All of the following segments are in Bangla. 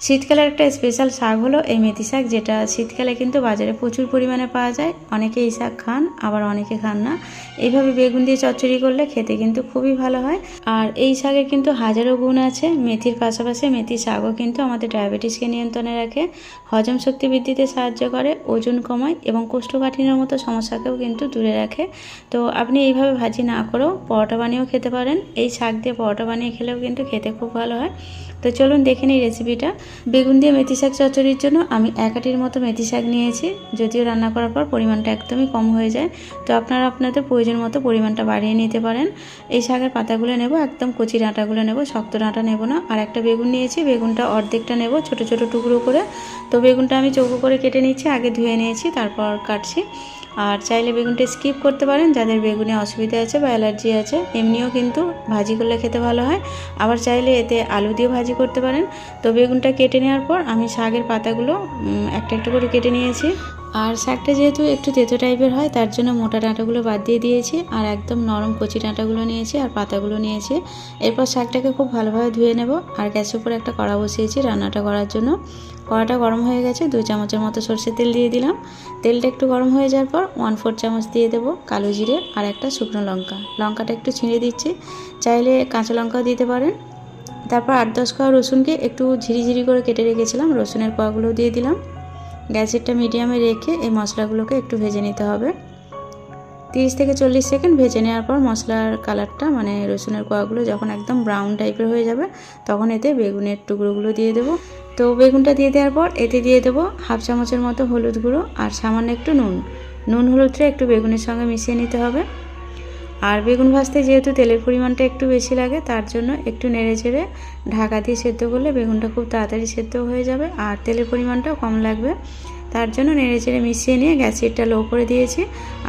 শীতকালের একটা স্পেশাল শাক হলো এই মেথি শাক, যেটা শীতকালে কিন্তু বাজারে প্রচুর পরিমাণে পাওয়া যায়। অনেকে এই শাক খান, আবার অনেকে খান না। এইভাবে বেগুন দিয়ে চচ্চড়ি করলে খেতে কিন্তু খুবই ভালো হয়। আর এই শাকের কিন্তু হাজারো গুণ আছে। মেথির পাশাপাশি মেথি শাকও কিন্তু আমাদের ডায়াবেটিসকে নিয়ন্ত্রণে রাখে, হজম শক্তি বৃদ্ধিতে সাহায্য করে, ওজন কমায় এবং কোষ্ঠকাঠিন্যের মতো সমস্যাকেও কিন্তু দূরে রাখে। তো আপনি এইভাবে ভাজি না করেও পরোটা বানিয়েও খেতে পারেন। এই শাক দিয়ে পরোটা বানিয়ে খেলেও কিন্তু খেতে খুব ভালো হয়। তো চলুন দেখে নিই রেসিপিটা বেগুন দিয়ে মেথি শাক চচ্চড়ির জন্য আমি এক আটির মতো মেথি শাক নিয়েছি। যদিও রান্না করার পর পরিমাণটা একদমই কম হয়ে যায়, তো আপনারা আপনাদের প্রয়োজন মতো পরিমাণটা বাড়িয়ে নিতে পারেন। এই শাকের পাতাগুলো নেব, একদম কচি ডাঁটাগুলো নেব, শক্ত ডাঁটা নেব না। আর একটা বেগুন নিয়েছি, বেগুনটা অর্ধেকটা নেব, ছোট ছোট টুকরো করে। তো বেগুনটা আমি চৌকো করে কেটে নিচ্ছি, আগে ধুয়ে নিয়েছি, তারপর কাটছি। আর চাইলে বেগুনটা স্কিপ করতে পারেন, যাদের বেগুনে অসুবিধা আছে বা অ্যালার্জি আছে, এমনিও কিন্তু ভাজি করলে খেতে ভালো হয়। আবার চাইলে এতে আলু দিয়েও ভাজি করতে পারেন। তো বেগুনটা কেটে নেওয়ার পর আমি শাকের পাতাগুলো একটা একটা করে কেটে নিয়েছি। আর শাকটা যেহেতু একটু তেতো টাইপের হয়, তার জন্য মোটা ডাঁটাগুলো বাদ দিয়ে দিয়েছি আর একদম নরম কচি ডাঁটাগুলো নিয়েছি আর পাতাগুলো নিয়েছি। এরপর শাকটাকে খুব ভালোভাবে ধুয়ে নেব আর গ্যাসের উপরে একটা কড়া বসিয়েছি রান্নাটা করার জন্য। কড়াটা গরম হয়ে গেছে দুই চামচের মতো সর্ষের তেল দিয়ে দিলাম। তেলটা একটু গরম হয়ে যাওয়ার পর ওয়ান ফোর চামচ দিয়ে দেবো কালো জিরে আর একটা শুকনো লঙ্কা। লঙ্কাটা একটু ছিঁড়ে দিচ্ছি, চাইলে কাঁচা লঙ্কাও দিতে পারেন। তারপর আট দশ কোয়া রসুনকে একটু ঝিরিঝিরি করে কেটে রেখেছিলাম, রসুনের কোয়াগুলো দিয়ে দিলাম। গ্যাসেরটা মিডিয়ামে রেখে এই মশলাগুলোকে একটু ভেজে নিতে হবে। তিরিশ থেকে চল্লিশ সেকেন্ড ভেজে নেওয়ার পর মশলার কালারটা মানে রসুনের কোয়াগুলো যখন একদম ব্রাউন টাইপের হয়ে যাবে, তখন এতে বেগুনের টুকরোগুলো দিয়ে দেবো। তো বেগুনটা দিয়ে দেওয়ার পর এতে দিয়ে দেবো হাফ চামচের মতো হলুদ গুঁড়ো আর সামান্য একটু নুন। নুন হলুদটা একটু বেগুনের সঙ্গে মিশিয়ে নিতে হবে। আর বেগুন ভাজতে যেহেতু তেলের পরিমাণটা একটু বেশি লাগে, তার জন্য একটু নেড়ে চেড়ে ঢাকা দিয়ে সেদ্ধ করলে বেগুনটা খুব তাড়াতাড়ি সেদ্ধ হয়ে যাবে আর তেলের পরিমাণটাও কম লাগবে। তার জন্য নেড়ে চেড়ে মিশিয়ে নিয়ে গ্যাসেরটা লো করে দিয়েছি।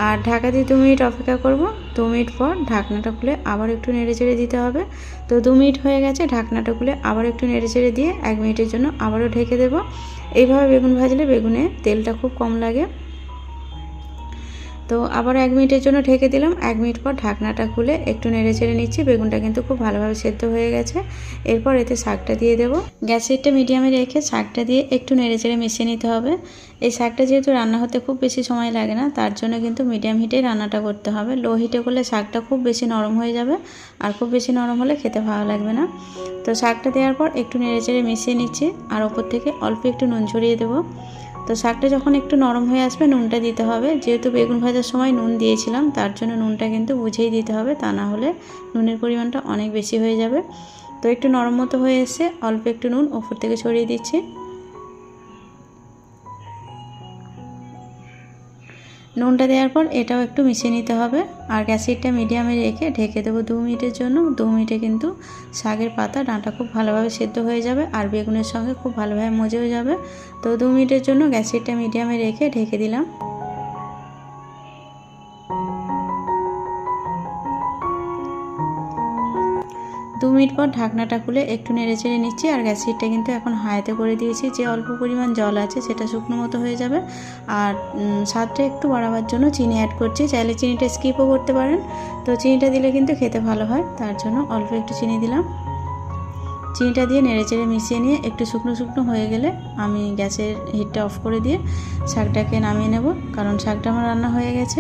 আর ঢাকা দিয়ে দু মিনিট অপেক্ষা করব। দু মিনিট পর ঢাকনাটা খুলে আবার একটু নেড়ে চেড়ে দিতে হবে। তো দু মিনিট হয়ে গেছে, ঢাকনাটা খুলে আবার একটু নেড়ে চেড়ে দিয়ে এক মিনিটের জন্য আবারও ঢেকে দেব। এইভাবে বেগুন ভাজলে বেগুনে তেলটা খুব কম লাগে। তো আবার এক মিনিটের জন্য ঢেকে দিলাম। এক মিনিট পর ঢাকনাটা খুলে একটু নেড়ে চেড়ে নিচ্ছি। বেগুনটা কিন্তু খুব ভালোভাবে সেদ্ধ হয়ে গেছে। এরপর এতে শাকটা দিয়ে দেব। গ্যাসেরটা মিডিয়ামে রেখে শাকটা দিয়ে একটু নেড়ে চেড়ে মিশিয়ে নিতে হবে। এই শাকটা যেহেতু রান্না হতে খুব বেশি সময় লাগে না, তার জন্য কিন্তু মিডিয়াম হিটেই রান্নাটা করতে হবে। লো হিটে করলে শাকটা খুব বেশি নরম হয়ে যাবে আর খুব বেশি নরম হলে খেতে ভালো লাগবে না। তো শাকটা দেওয়ার পর একটু নেড়ে চেড়ে মিশিয়ে নিচ্ছি। আর ওপর থেকে অল্প একটু নুন ছড়িয়ে দেবো। তো শাকটা যখন একটু নরম হয়ে আসবে, নুনটা দিতে হবে। যেহেতু বেগুন ভাজার সময় নুন দিয়েছিলাম, তার জন্য নুনটা কিন্তু বুঝেই দিতে হবে, তা না হলে নুনের পরিমাণটা অনেক বেশি হয়ে যাবে। তো একটু নরম মতো হয়ে এসে অল্প একটু নুন ওপর থেকে ছড়িয়ে দিচ্ছি। নুনটা দেওয়ার পর এটাও একটু মিশিয়ে নিতে হবে। আর গ্যাসিটটা মিডিয়ামে রেখে ঢেকে দেবো দু মিনিটের জন্য। দু মিনিটে কিন্তু শাকের পাতা ডাঁটা খুব ভালোভাবে সেদ্ধ হয়ে যাবে আর বেগুনের সঙ্গে খুব ভালোভাবে মজেও যাবে। তো দু মিনিটের জন্য গ্যাসিটটা মিডিয়ামে রেখে ঢেকে দিলাম। মিনিট পর ঢাকনাটা খুলে একটু নেড়ে চেড়ে নিচ্ছি, আর গ্যাসিটটা কিন্তু এখন হাইতে করে দিয়েছি। যে অল্প পরিমাণ জল আছে সেটা শুকনো মতো হয়ে যাবে। আর স্বাদটা একটু বাড়াবার জন্য চিনি অ্যাড করছি। চাইলে চিনিটা স্কিপও করতে পারেন। তো চিনিটা দিলে কিন্তু খেতে ভালো হয়, তার জন্য অল্প একটু চিনি দিলাম। চিনিটা দিয়ে নেড়ে চেড়ে মিশিয়ে নিয়ে একটু শুকনো শুকনো হয়ে গেলে আমি গ্যাসের হিটটা অফ করে দিয়ে শাকটাকে নামিয়ে নেব। কারণ শাকটা আমার রান্না হয়ে গেছে,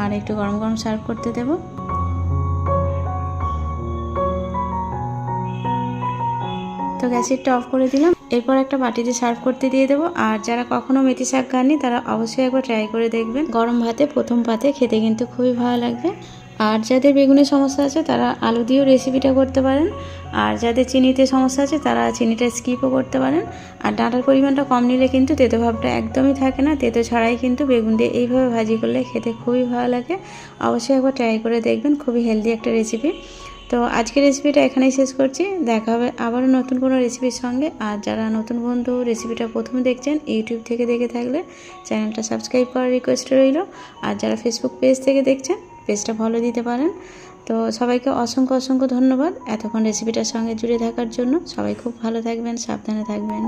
আর একটু গরম গরম সার্ভ করতে দেবো। গ্যাসেরটা অফ করে দিলাম। এরপর একটা বাটিতে সার্ভ করতে দিয়ে দেবো। আর যারা কখনো মেথি শাক খাননি, তারা অবশ্যই একবার ট্রাই করে দেখবেন। গরম ভাতে, প্রথম পাতে খেতে কিন্তু খুবই ভালো লাগবে। আর যাদের বেগুনের সমস্যা আছে, তারা আলু দিয়েও রেসিপিটা করতে পারেন। আর যাদের চিনিতে সমস্যা আছে, তারা চিনিটা স্কিপও করতে পারেন। আর ডাঁটার পরিমাণটা কম নিলে কিন্তু তেতো ভাবটা একদমই থাকে না। তেতো ছাড়াই কিন্তু বেগুন দিয়ে এইভাবে ভাজি করলে খেতে খুবই ভালো লাগে। অবশ্যই একবার ট্রাই করে দেখবেন। খুবই হেলদি একটা রেসিপি তো আজকের রেসিপিটা এখানেই শেষ করছি। দেখা হবে আবারও নতুন কোনো রেসিপির সঙ্গে। আর যারা নতুন বন্ধু রেসিপিটা প্রথম দেখছেন ইউটিউব থেকে দেখে থাকলে চ্যানেলটা সাবস্ক্রাইব করার রিকোয়েস্ট রইল। আর যারা ফেসবুক পেজ থেকে দেখছেন পেজটা ফলো দিতে পারেন। তো সবাইকে অসংখ্য অসংখ্য ধন্যবাদ। এতক্ষণ রেসিপিটার সঙ্গে জুড়ে থাকার জন্য সবাই খুব ভালো থাকবেন, সাবধানে থাকবেন।